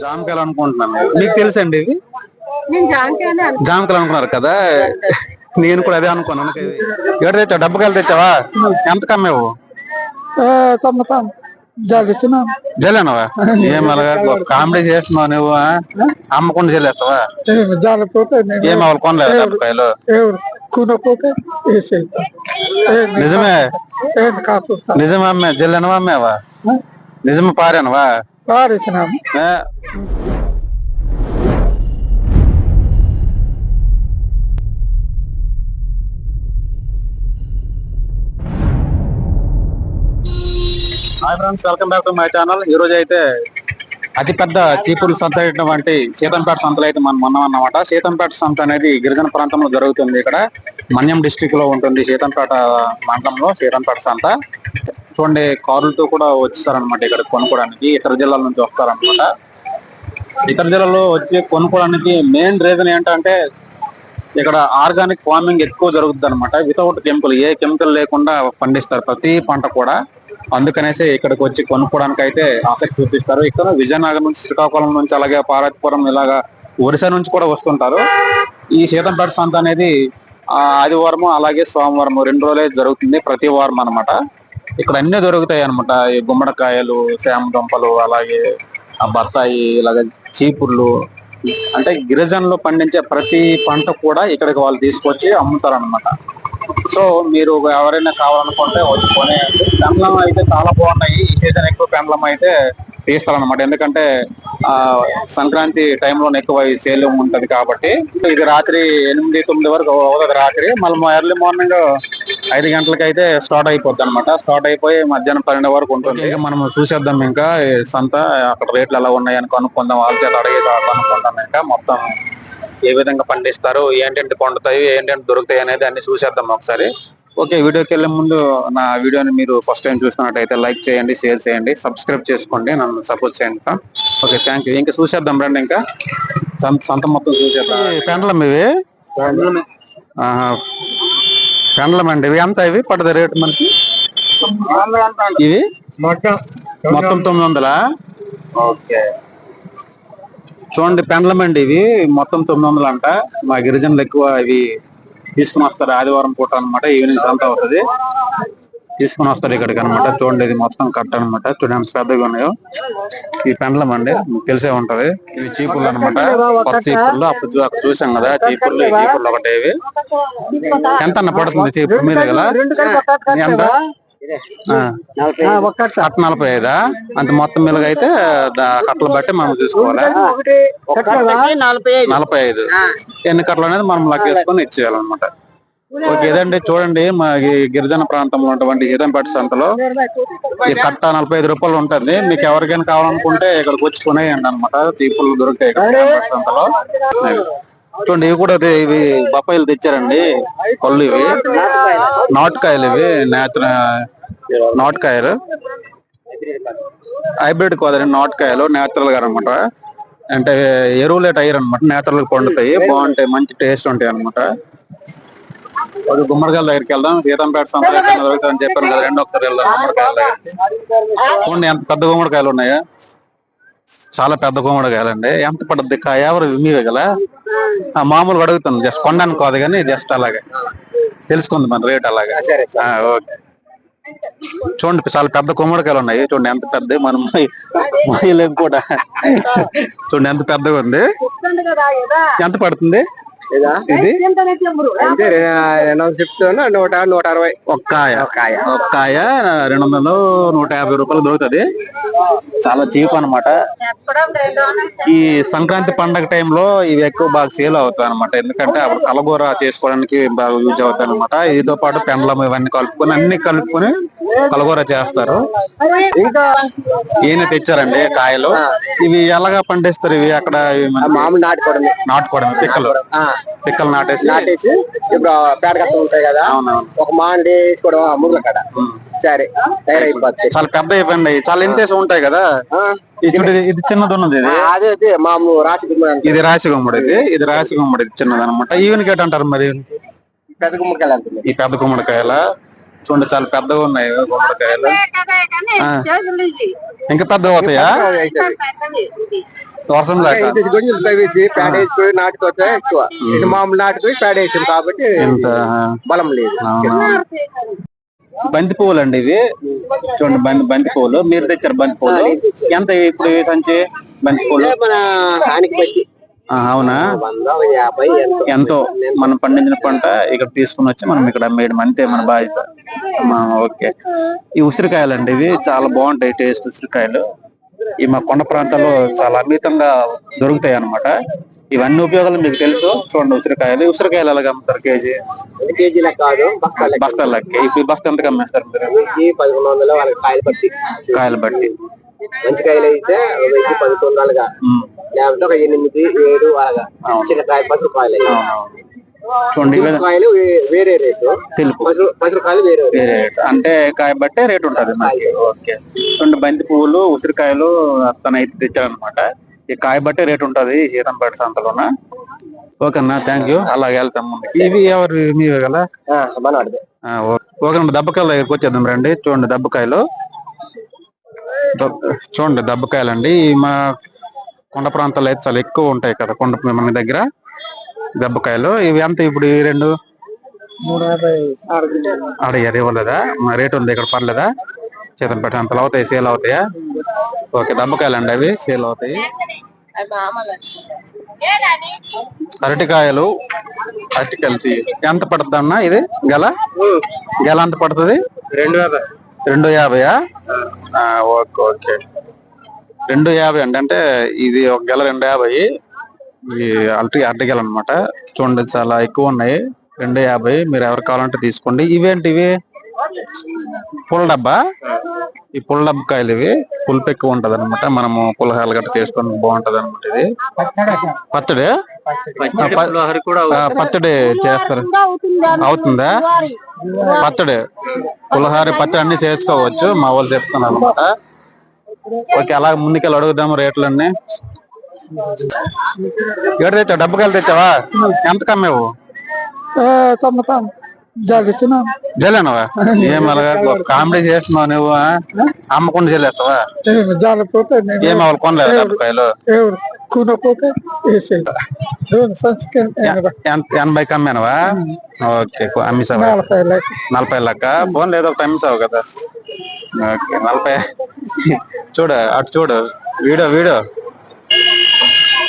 జామకాయలు అనుకుంటున్నాను మీకు తెలుసండి ఇవి నేను జామకాయలు అనుకున్నారు కదా? నేను కూడా అదే అనుకున్నాను. ఎక్కడ తెచ్చావు? డబ్బకాయలు తెచ్చావా? ఎంత కమ్మేవు? జాగిస్తున్నాం జల్లేనవా ఏం అలాగా కామెడీ చేస్తున్నావు నువ్వు? అమ్మకుండా నేను ఏం అవ్వాలి కొనలేదు డబ్బకాయలు? నిజమే. నిజమే అమ్మే. జల్లెనవా అమ్మేవా? నిజమే పారానవా? పారేసినాం. ఏ, hi friends welcome back to my channel ఈ రోజు అయితే అతి పెద్ద చీపులు సంత అయినటువంటి సీతంపేట సంతలో అయితే మనం ఉన్నాం అన్నమాట. సీతంపేట సంత అనేది గిరిజన ప్రాంతంలో జరుగుతుంది ఇక్కడ. మన్యం డిస్టిక్లో ఉంటుంది సీతంపేట మండలంలో సీతంపేట సంత. చూడండి కారులతో కూడా వచ్చేస్తారనమాట ఇక్కడ కొనుక్కోవడానికి ఇతర జిల్లాల నుంచి వస్తారనమాట ఇతర జిల్లాలో వచ్చి కొనుక్కోవడానికి మెయిన్ రీజన్ ఏంటంటే ఇక్కడ ఆర్గానిక్ ఫార్మింగ్ ఎక్కువ జరుగుతుంది అనమాట వితౌట్ కెమికల్ ఏ కెమికల్ లేకుండా పండిస్తారు ప్రతి పంట కూడా. అందుకనేసి ఇక్కడికి వచ్చి కొనుక్కోవడానికి అయితే ఆసక్తి చూపిస్తారు. ఇక్కడ విజయనగరం నుంచి శ్రీకాకుళం నుంచి అలాగే పార్వతీపురం ఇలాగా ఒరిస్సా నుంచి కూడా వస్తుంటారు. ఈ సీతంపేట సంత అనేది ఆదివారం అలాగే సోమవారం రెండు రోజులే జరుగుతుంది ప్రతి వారం అన్నమాట. ఇక్కడ అన్ని దొరుకుతాయి అనమాట ఈ గుమ్మడికాయలు శామ దుంపలు అలాగే ఆ బత్తాయి ఇలాగ చీపుర్లు. అంటే గిరిజనులు పండించే ప్రతి పంట కూడా ఇక్కడికి వాళ్ళు తీసుకొచ్చి అమ్ముతారు అనమాట సో మీరు ఎవరైనా కావాలనుకుంటే వచ్చి కొనేయండి. పెండ్లం అయితే చాలా బాగున్నాయి. ఈ సీజన్ ఎక్కువ పెండ్లం అయితే తీస్తారన్నమాట. ఎందుకంటే సంక్రాంతి టైంలో ఎక్కువ ఈ సేల్ ఉంటది కాబట్టి. ఇది రాత్రి ఎనిమిది తొమ్మిది వరకు అవుతుంది రాత్రి. మళ్ళీ ఎర్లీ మార్నింగ్ ఐదు గంటలకి అయితే స్టార్ట్ అయిపోద్ది అనమాట స్టార్ట్ అయిపోయి మధ్యాహ్నం పన్నెండు వరకు ఉంటుంది. ఇక మనం చూసేద్దాం ఇంకా. సంత అక్కడ రేట్లు ఎలా ఉన్నాయని కనుక్కుందాం. వాళ్ళ చేత అడిగేసి కనుక్కుందాం ఇంకా. మొత్తం ఏ విధంగా పండిస్తారు ఏంటంటే పండుతాయి ఏంటంటే దొరుకుతాయి అనేది అన్ని చూసేద్దాం ఒకసారి. ఓకే వీడియోకి వెళ్ళే ముందు నా వీడియోని మీరు ఫస్ట్ టైం చూసినట్టయితే లైక్ చేయండి షేర్ చేయండి సబ్స్క్రైబ్ చేసుకోండి నన్ను సపోర్ట్ చేయండి ఓకే థ్యాంక్ యూ ఇంకా చూసేద్దాం రండి ఇంకా. సంత మొత్తం చూసేద్దాం. పెండలం ఇవి. పెండలం. అండి. ఇవి ఎంత ఇవి? పడదు రేటు మనకి? ఇవి? మొత్తం తొమ్మిది వందలా. ఓకే. చూడండి పెండలం అండి ఇవి. మొత్తం తొమ్మిది వందలు అంట మా గిరిజనులు ఎక్కువ ఇవి తీసుకుని వస్తారు ఆదివారం పూట అన్నమాట ఈవినింగ్ సంత అవుతుంది. తీసుకుని వస్తారు ఇక్కడికి అనమాట చూడండి ఇది మొత్తం కట్ట అనమాట చూడండి పెద్దగా ఉన్నాయో. ఈ పెండలం అండి తెలిసే ఉంటది. ఇవి చీపుర్లు అనమాట కొత్త చీపుర్లు అప్పుడు చూసాం కదా చీపుర్లు చీపుర్లు ఒకటే ఇవి ఎంత అన్న పడుతుంది చీపురు మీద కదా? ఎంత. కట్ట నలభై ఐదా? అంత మొత్తం మీద అయితే కట్టలు బట్టి మనం చూసుకోవాలి నలభై ఐదు. ఎన్ని కట్టలు అనేది మనం లెక్కేసుకొని ఇచ్చేయాలన్నమాట. ఓకే ఇదండి చూడండి మా ఈ గిరిజన ప్రాంతంలో ఉన్నటువంటి సీతంపేట సంతలో ఈ కట్ట నలభై ఐదు రూపాయలు ఉంటుంది. మీకు ఎవరికైనా కావాలనుకుంటే ఇక్కడికి వచ్చి కొనేయండి అనమాట చీపులు దొరుకుతాయి ఇక్కడ సంతలో. చూడండి ఇవి కూడా ఇవి బొప్పాయిలు తెచ్చారండి. పళ్ళు ఇవి. నాటుకాయలు ఇవి. నేత నాటుకాయలు హైబ్రిడ్ కాదండి నాటుకాయలు నేచురల్గా అనమాట అంటే ఎరువులే టైర్ అనమాట నేచురల్గా పండుతాయి బాగుంటాయి మంచి టేస్ట్ ఉంటాయి అనమాట ఒక గుమ్మడికాయల దగ్గరికి వెళ్దాం సీతంపేట సంతలో దొరుకుతాయని చెప్పాను కదా రెండు ఒకసారి వెళ్దాం గుమ్మడికాయల దగ్గర. చూడండి ఎంత పెద్ద గుమ్మడికాయలు ఉన్నాయా. చాలా పెద్ద గుమ్మడికాయలు అండి. ఎంత పడుద్ది కాయ? ఎవరు మీవే కదా? ఆ, మామూలుగా అడుగుతాను జస్ట్ కొనడానికి కాదు కానీ జస్ట్ అలాగే. తెలుసుకుంది మన రేట్ అలాగే. ఓకే. చూడండి చాలా పెద్ద గుమ్మడికాయలు ఉన్నాయి. చూడండి ఎంత పెద్ద మనం మహిళ కూడా. చూడండి ఎంత పెద్దగా ఉంది. ఎంత పడుతుంది? ఇది? అంటే రెండు వందలు చెప్తాను నూట నూట అరవై. ఒక్కాయ. ఒక్కాయ. రెండు వందలు నూట యాభై రూపాయలు దొరుకుతుంది. చాలా చీప్ అన్నమాట. ఈ సంక్రాంతి పండగ టైంలో ఇవి ఎక్కువ బాగా సేల్ అవుతాయి అనమాట ఎందుకంటే అప్పుడు కలగూర చేసుకోవడానికి బాగా యూజ్ అవుతాయి అనమాట ఇదితో పాటు పెండలం ఇవన్నీ కలుపుకొని అన్ని కలుపుకొని కలగూర చేస్తారు. ఇంకా ఈయన తెచ్చారండి కాయలు? ఇవి ఎలాగా పండిస్తారు ఇవి అక్కడ? మామూలు నాటుకోవడం నాటుకోవడం పిక్కలు. పిక్కలు నాటేసి నాటేసి ఇప్పుడు పేడ కట్టలు ఉంటాయి కదా అవునవును. ఒక మాండి వేసుకోవడం ఆ ముగ్గుల కాడ సరే తయారైపోద్ది. చాలా పెద్ద అయిపోయింది చాలా ఇంతేసి ఉంటాయి కదా. ఇది చిన్నది ఉన్నది ఇది అదే అదే మామూలు రాసి గుమ్మడి. ఇది రాశి గుమ్మడి ఇది. ఇది రాశి గుమ్మడి ఇది చిన్నది అనమాట ఈవెన్ గేట్ అంటారు మరి. పెద్ద గుమ్మడికాయలు ఈ పెద్ద గుమ్మడికాయల? చూడండి చాలా పెద్దగా ఉన్నాయి గుమ్మడికాయలు. ఇంకా పెద్దగా అవుతాయా వర్షం నాటుకోతే ఎక్కువ. మామూలు కాబట్టి బలం లేదు. బంతి పువ్వులు అండి ఇవి. చూడండి బంతి బంతి పువ్వులు. మీరు తెచ్చారు బంతి పువ్వులు. ఎంత ఇప్పుడు సంచి బంతి పువ్వులు? మన బట్టి అవునా? ఎంతో. మనం పండించిన పంట ఇక్కడ తీసుకుని వచ్చి మనం ఇక్కడ అమ్మేయడం అంతే మన బాధ్యత. ఓకే. ఈ ఉసిరికాయలు అండి ఇవి చాలా బాగుంటాయి టేస్ట్ ఉసిరికాయలు. ఈ మా కొండ ప్రాంతాల్లో చాలా అమితంగా దొరుకుతాయి అన్నమాట. ఇవన్నీ ఉపయోగాలు మీకు తెలుసు? చూడండి ఉసిరికాయలు. ఉసిరికాయలు ఎలాగ అమ్ముతారు కేజీ? కేజీల కాదు బస్తాల బస్తాలకి ఇప్పుడు ఈ బస్తా ఎంతకు అమ్మేస్తారు మీరు? కాయలు బట్టి కాయలు బట్టి మంచి కాయలు అయితే వెయ్యి పదకొండు వందలుగా ఉమ్. లేకపోతే ఒక ఎనిమిది ఏడు అలాగా. చిన్న కాయ పసుపు కాయలు. చూడండి కాయలు వేరే రేటు. తెలుపు. పసుపు కాయలు వేరే. వేరే రేట్. అంటే కాయ బట్టే రేట్ ఉంటది మనకి. ఓకే. చూడండి బంతి పువ్వులు ఉసిరికాయలు తన అయితే తెచ్చారనమాట ఈ కాయ బట్టే రేట్ ఉంటది సీతంపేట సంతలోన. ఓకే అన్న థ్యాంక్ యూ అలాగే వెళ్తాం ముందుకి ఇవి ఎవరు? మీవే కదా? ఓకే. దెబ్బకాయల దగ్గరికి వచ్చేద్దాం రండి. చూడండి దెబ్బకాయలు. దెబ్బ- చూడండి దెబ్బకాయలు అండి మా కొండ ప్రాంతాల్లో అయితే చాలా ఎక్కువ ఉంటాయి కదా కొండ మన దగ్గర దెబ్బకాయలు. ఇవి ఎంత ఇప్పుడు ఈ రెండు? అడిగారు ఇవ్వలేదా? మా రేట్ ఉంది ఇక్కడ పర్లేదా? చేతనపేట అంతలో అవుతాయి సేల్ అవుతాయా? ఓకే దెబ్బకాయలు అండి అవి సేల్ అవుతాయి. అరటికాయలు అరటికాయలు ఎంత పడుతుంది అన్న ఇది? గెల? గెల ఎంత పడుతుంది? రెండు వేల. రెండు యాభైయా ఓకే ఓకే. రెండు యాభై అండి. అంటే ఇది ఒక గెల రెండు యాభై. ఈ అరటి అరటి గెల అనమాట చూడండి చాలా ఎక్కువ ఉన్నాయి. రెండు యాభై. మీరు ఎవరు కావాలంటే తీసుకోండి. ఇవేంటి ఇవి డబ్బా ఈ పుల్ల డబ్బా కాయలు ఇవి పులుపు ఎక్కువ ఉంటది అనమాట మనము పులహాలు గట్రా చేసుకొని బాగుంటది అనమాట ఇది. పచ్చడి? పచ్చడి చేస్తారు. అవుతుందా? పచ్చడి. పులహారి పచ్చడి అన్ని చేసుకోవచ్చు. మా వాళ్ళు చెప్తున్నారు అనమాట ఓకే అలా ముందుకెళ్ళి అడుగుదాము రేట్లన్నీ. ఏడు తెచ్చావు? డబ్బుకాయలు తెచ్చావా? ఎంత కమ్మేవు? తొమ్మిది జల్లేనవా ఏం అలాగా? కామెడీ చేస్తున్నావు నువ్వు? అమ్మకుండా నేను ఏం కొనలేదు ఎనభై కమ్మేనవా? ఓకే అమ్మిసావా నలభై లెక్క. నలభై లెక్క? ఫోన్ లేదో ఒకటి అమ్మిసావు కదా. ఓకే నలభై. చూడు అటు చూడు. Video video.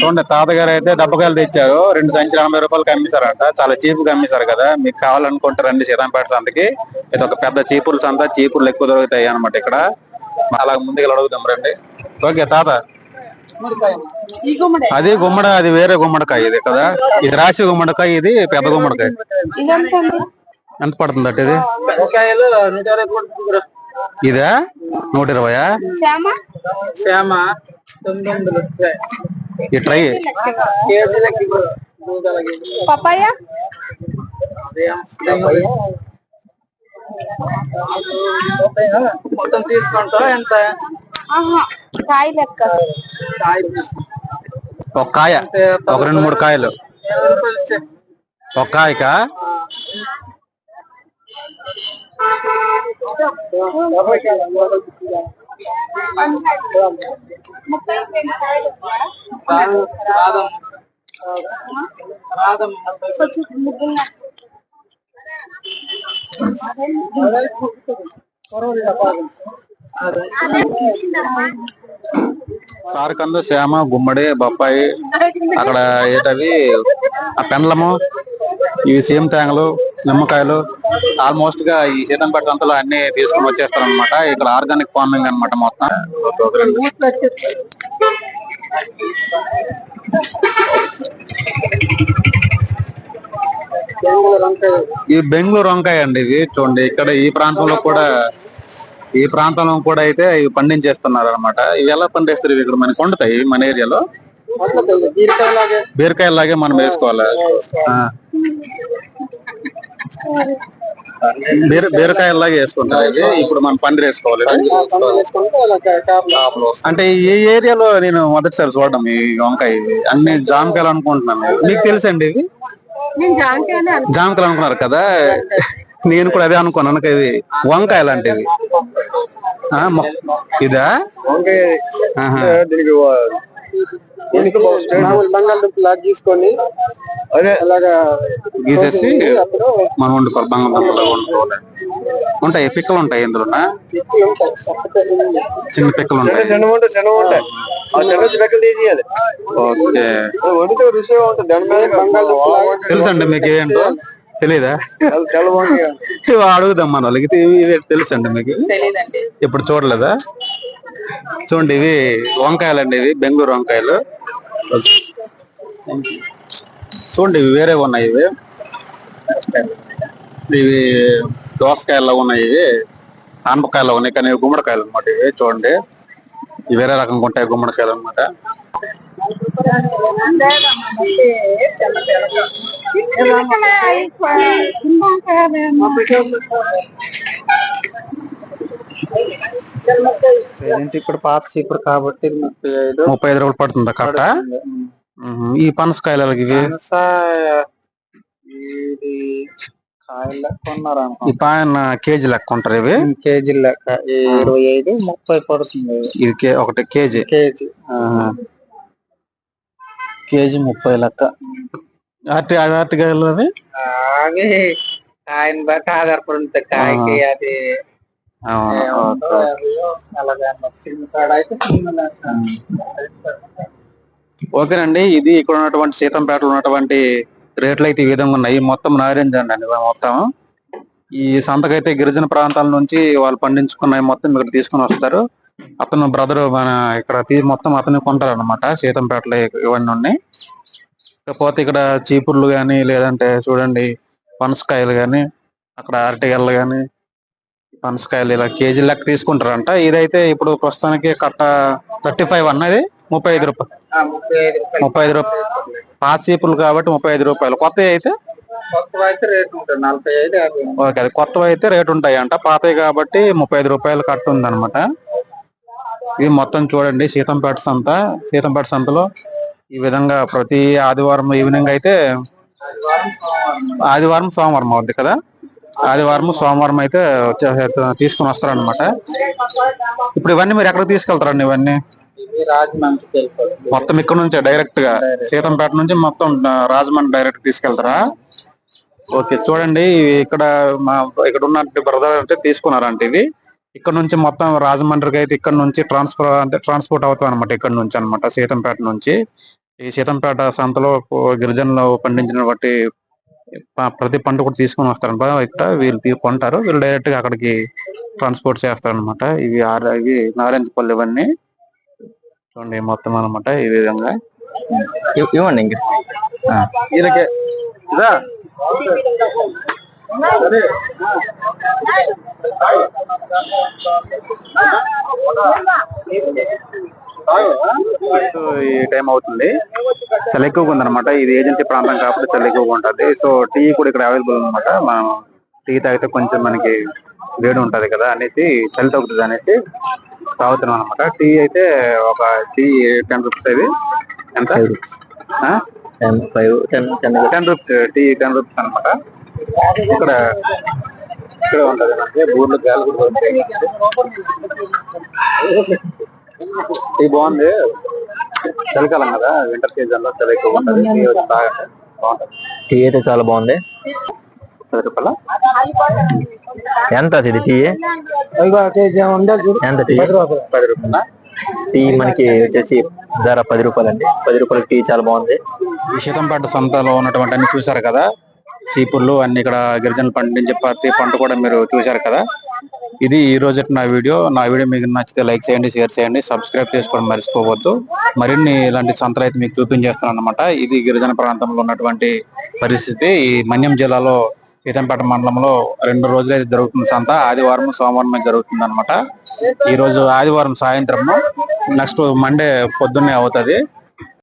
చూడండి తాతగారు అయితే డబ్బకాయలు తెచ్చారు. రెండు సంచులు ఎనభై రూపాయలకి అమ్మిస్తారంట. చాలా చీప్ అమ్మిస్తారు కదా. మీకు కావాలనుకుంటే రండి సీతంపేట సంతకి. ఇది ఒక పెద్ద చీపుల సంత. చీపులు ఎక్కువ దొరుకుతాయి అన్నమాట ఇక్కడ. అలా ముందుకు అడుగుదాం రండి. ఓకే తాత. అది గుమ్మడ అది వేరే గుమ్మడికాయ ఇది కదా. ఇది రాసి గుమ్మడికాయ ఇది పెద్ద గుమ్మడికాయ. ఎంత పడుతుంది అట్ట ఇది? ఇరవై ఇదా? నూట ఇరవయా? శ్యామ తొమ్మిది వందలు. ఈ ట్రై పపాయ? మొత్తం తీసుకుంటాం ఎంత? కాయ లెక్క. ఒక కాయ ఒక రెండు మూడు కాయలు. ఒక కాయకా? సారకంద శ్యామ గుమ్మడి బొప్పాయి అక్కడ ఏటవి? ఆ పెండ్లము ఇవి సీమ తేంగలు. నిమ్మకాయలు ఆల్మోస్ట్గా ఈ సీతంపేట అన్ని తీసుకొని వచ్చేస్తారు అనమాట ఇక్కడ ఆర్గానిక్ ఫార్మింగ్ అన్నమాట మొత్తం. ఒక రెండు ఈ బెంగళూరు వంకాయ అండి ఇది. చూడండి ఇక్కడ ఈ ప్రాంతంలో కూడా ఈ ప్రాంతంలో కూడా అయితే ఇవి పండించేస్తున్నారు అనమాట ఇవి ఎలా పండిస్తారు ఇవి ఇక్కడ? మనకి వండుతాయి మన ఏరియాలో. బీరకాయ లాగే మనం వేసుకోవాలి. ఆ. బీర బీరకాయ లాగే వేసుకుంటారు ఇది ఇప్పుడు మనం పందిరి వేసుకోవాలి. అంటే ఈ ఏరియాలో నేను మొదటిసారి చూడడం ఈ వంకాయ. ఇవి అన్ని జామకాయలు అనుకుంటున్నాను. మీకు తెలుసండి ఇవి అనుకున్నాను జామకాయలు అనుకున్నారు కదా? నేను కూడా అదే అనుకున్నాను. వంకాయ ఇదా? వంకాయ. దీనికి దీనికి మామూలు బంగాళదుంప లాగా తీసుకొని అదే. అలాగా గీసేసి అప్పుడు మనం వండుకోవాలి బంగాళదుంపలు వండుకోవాలి. ఉంటాయి పిక్కలు ఉంటాయి ఇందులో చిన్న పిక్కలు ఉంటాయి. ఓకే. తెలుసండి మీకు ఏంటో? తెలీదా? అడుగుదాం మన. ఇవి తెలుసండి మీకు? ఇప్పుడు చూడలేదా? చూడండి ఇవి వంకాయలు అండి ఇవి బెంగళూరు వంకాయలు. చూడండి ఇవి వేరే ఉన్నాయి ఇవి. ఇవి దోసకాయల్లో ఉన్నాయి ఇవి ఆనపకాయలు ఉన్నాయి కానీ ఇవి గుమ్మడికాయలు అనమాట ఇవి చూడండి. ఇవి వేరే రకంగా ఉంటాయి గుమ్మడికాయలు అనమాట ఏంటి ఇప్పుడు పాత చీపురు కాబట్టి ముప్పై ఐదు ముప్పై ఐదు రూపాయలు పడుతుందా కట్ట. ఈ పనసకాయలు ఇవి? లెక్క ఉన్నారు ఈ పాయన కేజీ లెక్క ఉంటారు ఇవి? కేజీ లెక్క ఇరవై ఐదు ముప్పై పడుతుంది. ఇది ఒకటి కేజీ. కేజీ కేజీ ముప్పై లెక్క. అరటి అరటికాయలు అవి? అవి కాయని బట్టి ఆధారపడి ఉంటుంది కాయకి అది ఓకేనండి ఇది ఇక్కడ ఉన్నటువంటి సీతంపేటలో ఉన్నటువంటి రేట్లు అయితే ఈ విధంగా ఉన్నాయి. మొత్తం నారింజ అండి మొత్తం. ఈ సంతకైతే గిరిజన ప్రాంతాల నుంచి వాళ్ళు పండించుకున్నవి మొత్తం ఇక్కడ తీసుకొని వస్తారు. అతను బ్రదర్ మన ఇక్కడ తీ- మొత్తం అతను కొంటారు అనమాట సీతంపేటలో ఇవన్నీ ఉన్నాయి. కాకపోతే ఇక్కడ చీపుర్లు గాని లేదంటే చూడండి పనసకాయలు గాని అక్కడ అరటిగల్లు గాని పనసకాయలు ఇలా కేజీ లెక్క తీసుకుంటారంట. ఇదైతే ఇప్పుడు ప్రస్తుతానికి కట్ట థర్టీ ఫైవ్ అన్నది. ముప్పై ఐదు రూపాయలు. ముప్పై ఐదు రూపాయలు పాత చీపులు కాబట్టి ముప్పై ఐదు రూపాయలు. కొత్త అయితే? ఓకే అది కొత్తవి అయితే రేట్ ఉంటాయి అంట పాతవి కాబట్టి ముప్పై ఐదు రూపాయలు కట్ట ఉందన్నమాట. ఇది మొత్తం చూడండి. సీతంపేట సంత. సీతంపేట సంతలో ఈ విధంగా ప్రతి ఆదివారం ఈవినింగ్ అయితే ఆదివారం సోమవారం అవుద్ది కదా? ఆదివారం సోమవారం అయితే వచ్చే- తీసుకుని వస్తారన్నమాట. ఇప్పుడు ఇవన్నీ మీరు ఎక్కడికి తీసుకెళ్తారండి ఇవన్నీ? మొత్తం ఇక్కడ నుంచే డైరెక్ట్. గా సీతంపేట నుంచి మొత్తం రాజమండ్రి డైరెక్ట్ తీసుకెళ్తారా? ఓకే చూడండి ఇక్కడ మా ఇక్కడ ఉన్న బ్రదర్ అంటే తీసుకున్నారంటే ఇది ఇక్కడ నుంచి మొత్తం రాజమండ్రికి అయితే ఇక్కడ నుంచి ట్రాన్స్ఫర్ అంటే ట్రాన్స్పోర్ట్ అవుతాం అనమాట ఇక్కడ నుంచి అన్నమాట సీతంపేట నుంచి. ఈ సీతంపేట సంతలో గిరిజనులు పండించిన బట్టి ప్రతి పంట కూడా తీసుకొని వస్తారనమాట. ఇక్కడ వీళ్ళు కొంటారు. వీళ్ళు డైరెక్ట్గా అక్కడికి ట్రాన్స్పోర్ట్ చేస్తారనమాట. ఇవి ఆర- ఇవి నారెంజ్ పళ్ళు ఇవన్నీ. చూడండి మొత్తం అన్నమాట ఈ విధంగా. ఇవ్- ఇవ్వండి ఇంక. ఈయనకే ఇదా. ఈ టైం అవుతుంది. చాలా ఎక్కువగా ఉందన్నమాట. ఇది ఏజెన్సీ ప్రాంతం కాబట్టి చాలా ఎక్కువగా ఉంటది. సో టీ కూడా ఇక్కడ అవైలబుల్ అనమాట మనం టీ తాగితే కొంచెం మనకి వేడి ఉంటది కదా అనేసి చలి తగ్గుతుంది అనేసి తాగుతున్నాం అనమాట టీ అయితే ఒక టీ టెన్ రూపీస్ ఇది. ఎంత? Ten five ten ten ten rupees tea ten rupees అనమాట ఇక్కడ ఇక్కడ ఉంటది మనకి ఊర్లో గాలి కూడా టీ బాగుంది. చలికాలం కదా వింటర్ సీజన్లో చలి ఎక్కువ ఉంటది. టీ వచ్చి తాగండి. బాగుంటది. టీ అయితే చాలా బాగుంది. పది రూపాయల? ఎంత అది టీ? ఎంత టీ? పది రూపాయలు. రూపాయల? టీ మనకి వచ్చేసి ధర పది రూపాయలు అండి పది రూపాయలకి టీ చాలా బాగుంది. ఈ శీతంపేట సంతలో ఉన్నటువంటి అన్ని చూశారు కదా? చీపుర్లు అన్ని ఇక్కడ గిరిజనులు పండించే ప్రతి పంట కూడా మీరు చూశారు కదా? ఇది ఈ రోజు నా వీడియో. నా వీడియో మీకు నచ్చితే లైక్ చేయండి షేర్ చేయండి సబ్స్క్రైబ్ చేసుకోవడం మర్చిపోవద్దు. మరిన్ని ఇలాంటి సంతలు అయితే మీకు చూపించేస్తున్నాను అనమాట ఇది గిరిజన ప్రాంతంలో ఉన్నటువంటి పరిస్థితి. ఈ మన్యం జిల్లాలో సీతంపేట మండలంలో రెండు రోజులు అయితే జరుగుతుంది సంత. ఆదివారం సోమవారం జరుగుతుంది అనమాట ఈ రోజు ఆదివారం సాయంత్రం నెక్స్ట్ మండే పొద్దున్నే అవుతుంది.